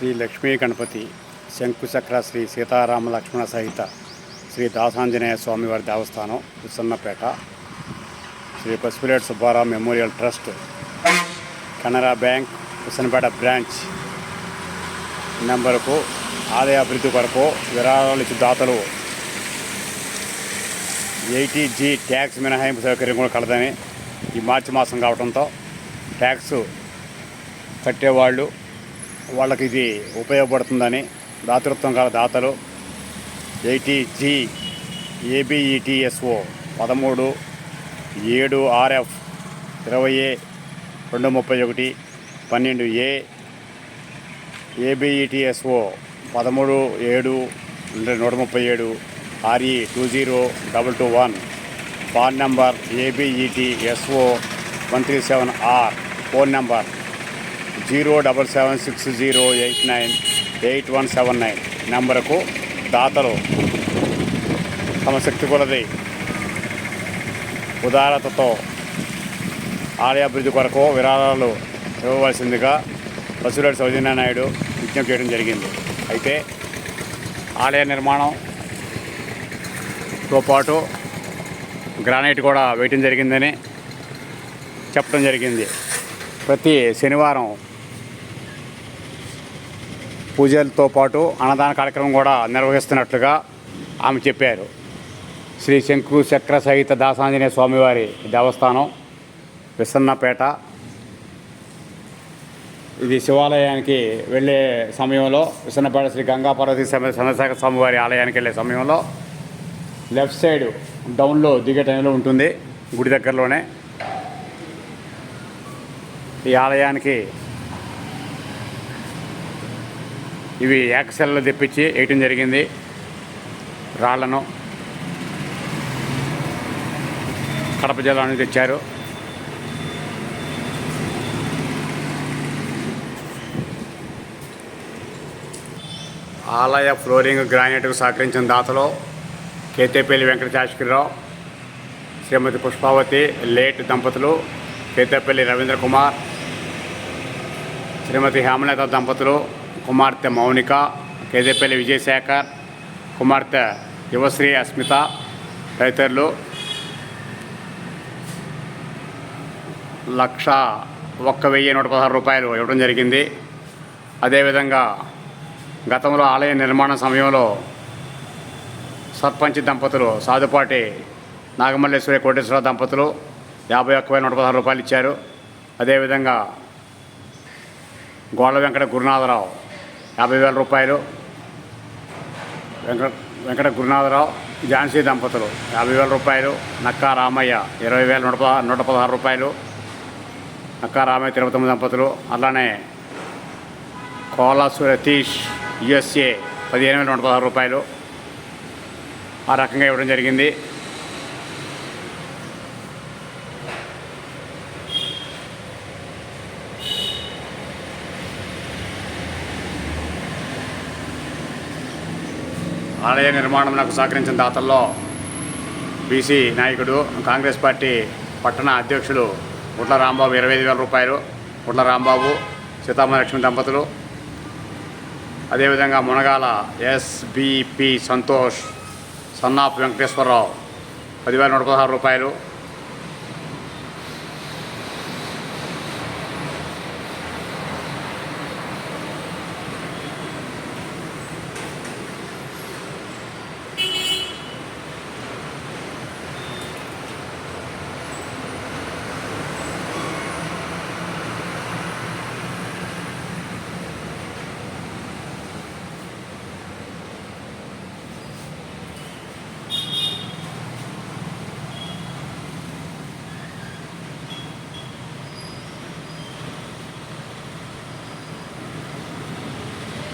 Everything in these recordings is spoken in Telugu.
శ్రీ లక్ష్మీ గణపతి శంకుచక్ర శ్రీ సీతారామ లక్ష్మణ సహిత శ్రీ దాసాంజనేయ స్వామివారి దేవస్థానం Visannapeta Shri Pasupuleti Subbarao memorial trust Canara bank Visannapeta branch నెంబరుకు ఆలయ అభివృద్ధి కొరకు విరాళాలు ఇచ్చి దాతలు ఎయిటీ జీ ట్యాక్స్ మినహాయింపు సౌకర్యం కూడా కలదని ఈ మార్చి మాసం కావడంతో ట్యాక్స్ కట్టేవాళ్ళు వాళ్ళకి ఇది ఉపయోగపడుతుందని దాతృత్వం గల దాతలు ఎయిటీజీ ఏబిఈటిఎస్ఓ పదమూడు ఏడు ఆర్ఎఫ్ ఇరవై ఏ రెండు ముప్పై ఒకటి పన్నెండు ఏ ఏబిఈటిఎస్ఓ పదమూడు ఏడు నూట ముప్పై ఏడు R E two zero double two one phone number A B E T S O one three seven or phone number zero double seven six zero eight nine eight one seven nine నెంబరుకు దాతలు తమ శక్తి కొలది ఉదారతతో ఆలయాభివృద్ధి కొరకు విరాళాలు ఇవ్వవలసిందిగా పశువురెడ్డి సౌజన్య నాయుడు విజ్ఞప్తి చేయడం జరిగింది. అయితే ఆలయ నిర్మాణంతో పాటు గ్రానైట్ కూడా వేయటం జరిగిందని చెప్పడం జరిగింది. ప్రతి శనివారం పూజలతో పాటు అన్నదాన కార్యక్రమం కూడా నిర్వహిస్తున్నట్లుగా ఆమె చెప్పారు. శ్రీ శంకు చక్ర సహిత దాసాంజనేయ స్వామివారి దేవస్థానం విసన్నపేట. ఇది శివాలయానికి వెళ్ళే సమయంలో విసన్నపేట శ్రీ గంగా పార్వతీ చంద్రశేఖర స్వామివారి ఆలయానికి వెళ్ళే సమయంలో లెఫ్ట్ సైడ్ డౌన్లో దిగే టైంలో ఉంటుంది గుడి దగ్గరలోనే. ఈ ఆలయానికి ఇవి ఏకశలలో తెప్పించి వేయటం జరిగింది. రాళ్ళను కడప జిల్లా నుంచి తెచ్చారు. ఆలయ ఫ్లోరింగ్ గ్రానైట్కు సహకరించిన దాతలో కేతేపల్లి వెంకటశాస్త్రిరావు శ్రీమతి పుష్పావతి లేట్ దంపతులు కేతేపల్లి రవీంద్ర కుమార్ శ్రీమతి హేమలత దంపతులు కుమార్తె మౌనిక కేదేపల్లి విజయశేఖర్ కుమార్తె యువశ్రీ అస్మిత తదితరులు. లక్ష ఒక్క వెయ్యి నూట పదహారు రూపాయలు ఇవ్వడం జరిగింది. అదేవిధంగా గతంలో ఆలయ నిర్మాణ సమయంలో సర్పంచ్ దంపతులు సాధుపాటి నాగమల్లేశ్వరి కోటేశ్వర దంపతులు యాభై ఒక్క వేల నూట పదహారు రూపాయలు ఇచ్చారు. అదేవిధంగా గోళ్ళ వెంకట గురునాథరావు యాభై వేల రూపాయలు. వెంకట వెంకట గురునాథరావు ఝాన్సీ దంపతులు యాభై వేల రూపాయలు. నక్కా రామయ్య ఇరవై వేల నూట నూట పదహారు రూపాయలు. నక్కా రామయ్య తిరుపతి దంపతులు. అలానే కోలా సురతీష్ యుఎస్ఏ పదిహేను వేల నూట పదహారు రూపాయలు. ఆ రకంగా ఇవ్వడం జరిగింది. ఆలయ నిర్మాణంకు సహకరించిన దాతల్లో బీసీ నాయకుడు కాంగ్రెస్ పార్టీ పట్టణ అధ్యక్షుడు గుట్ల రాంబాబు ఇరవై ఐదు వేల రూపాయలు గుట్ల రాంబాబు సీతామలక్ష్మి దంపతులు. అదేవిధంగా Munagala S B P Santosh son of Venkateswararao పదివేల నూట పదహారు రూపాయలు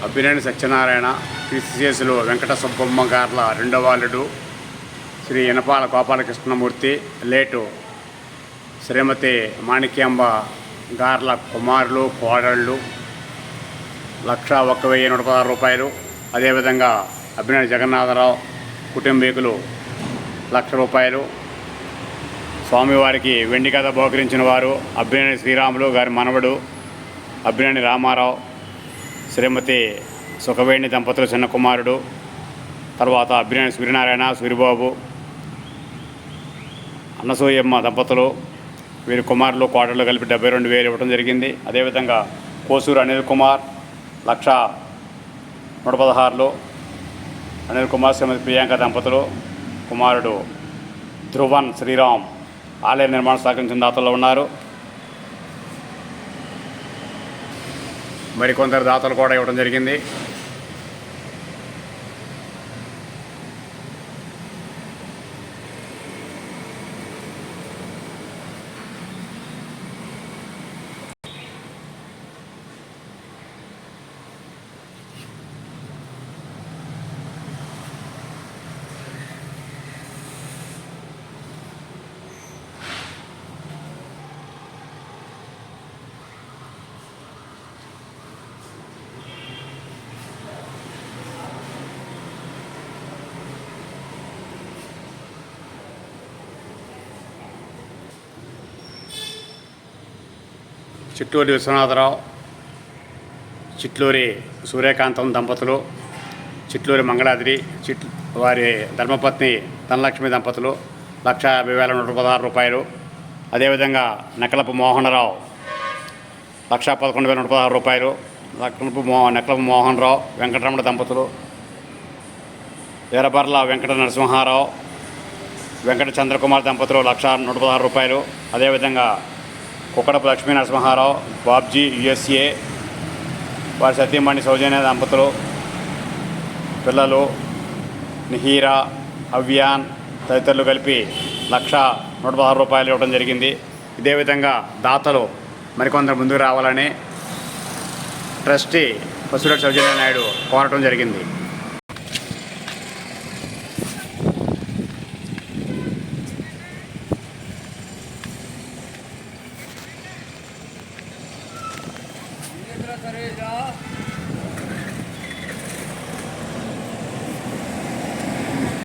అబ్బినేని సత్యనారాయణ క్రిస్టియస్లు వెంకట సుబ్బమ్మ గార్ల రెండవ అల్లుడు శ్రీ ఇనపాల గోపాలకృష్ణమూర్తి లేటు శ్రీమతి మాణిక్యాంబ గార్ల కుమారులు కోడళ్ళు లక్ష ఒక్క వెయ్యి నూట పదహారు రూపాయలు. అదేవిధంగా అభినయ జగన్నాథరావు కుటుంబీకులు లక్ష రూపాయలు. స్వామివారికి వెండి కథ బహుకరించిన వారు అభినేని శ్రీరాములు గారి మనవడు అబ్బినేని రామారావు. శ్రీమతి సుఖవేణి దంపతులు చిన్న కుమారుడు తర్వాత అభినయ సూర్యనారాయణ సూరిబాబు అన్నసూయమ్మ దంపతులు వీరి కుమారులు కోటలు కలిపి డెబ్బై రెండు వేలు ఇవ్వడం జరిగింది. అదేవిధంగా కోసూరు అనిల్ కుమార్ లక్ష నూట పదహారులు అనిల్ కుమార్ శ్రీమతి ప్రియాంక దంపతులు కుమారుడు ధ్రువన్ శ్రీరామ్ ఆలయ నిర్మాణ సహకరించిన దాతల్లో ఉన్నారు. మరికొందరు దాతలు కూడా ఇవ్వడం జరిగింది. చిట్టూరి విశ్వనాథరావు చిట్లూరి సూర్యకాంతం దంపతులు చిట్లూరి మంగళాద్రి చిట్ వారి ధర్మపత్ని ధనలక్ష్మి దంపతులు లక్ష యాభై వేల నూట పదహారు రూపాయలు. అదేవిధంగా నకలపు మోహనరావు లక్ష పదకొండు వేల నూట పదహారు రూపాయలు. నకలపు మో నకలపు మోహనరావు వెంకటరమణ దంపతులు. వీరబర్ల వెంకట నరసింహారావు వెంకట చంద్రకుమార్ దంపతులు లక్ష నూట పదహారు రూపాయలు. అదేవిధంగా కుక్కడపు లక్ష్మీ నరసింహారావు బాబ్జీ యుఎస్ఏ వారి సతీమణి సౌజన్య దంపతులు పిల్లలు నిహీరా అవ్యాన్ తదితరులు కలిపి లక్ష నూట పదహారు రూపాయలు ఇవ్వడం జరిగింది. ఇదే విధంగా దాతలు మరికొందరు ముందుకు రావాలని ట్రస్టీ పశురెడ్డి సౌజన్య నాయుడు కోరటం జరిగింది.